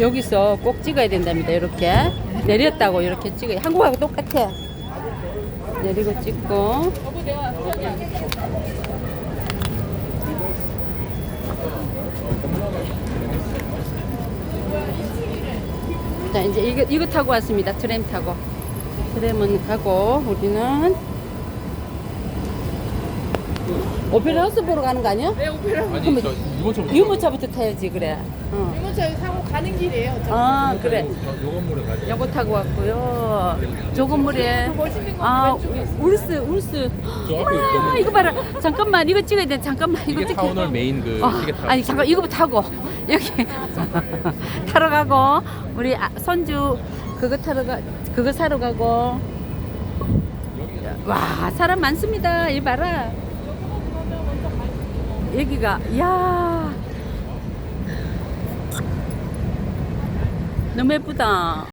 여기서 꼭 찍어야 된답니다. 이렇게 내렸다고 이렇게 찍어요. 한국하고 똑같아. 내리고 찍고. 자 이제 이거 이거 타고 왔습니다. 트램 타고. 트램은 가고 우리는 오페라 하우스 보러 가는 거 아니야? 네, 오페라. 아니 저 유모차부터 유모차부터 타야지 그래. 어. 유모차에 사고 가는 길이에요. 어차피. 아 그래. 요 건물에 가야 요거 타고 왔고요. 저 건물에 멋있는 거 아 왼쪽에 있어요. 울스 울스. 저 앞에 아 있거든요. 이거 봐라. 잠깐만 이거 찍어야 돼. 잠깐만 이거 이게 찍. 타운홀 메인 그 어, 시계 타. 아니 잠깐 이거 타고 여기 타러 가고 우리 아, 손주 그거 타러 가 그거 사러 가고 와 사람 많습니다. 이 봐라. 여기가 야 너무 예쁘다.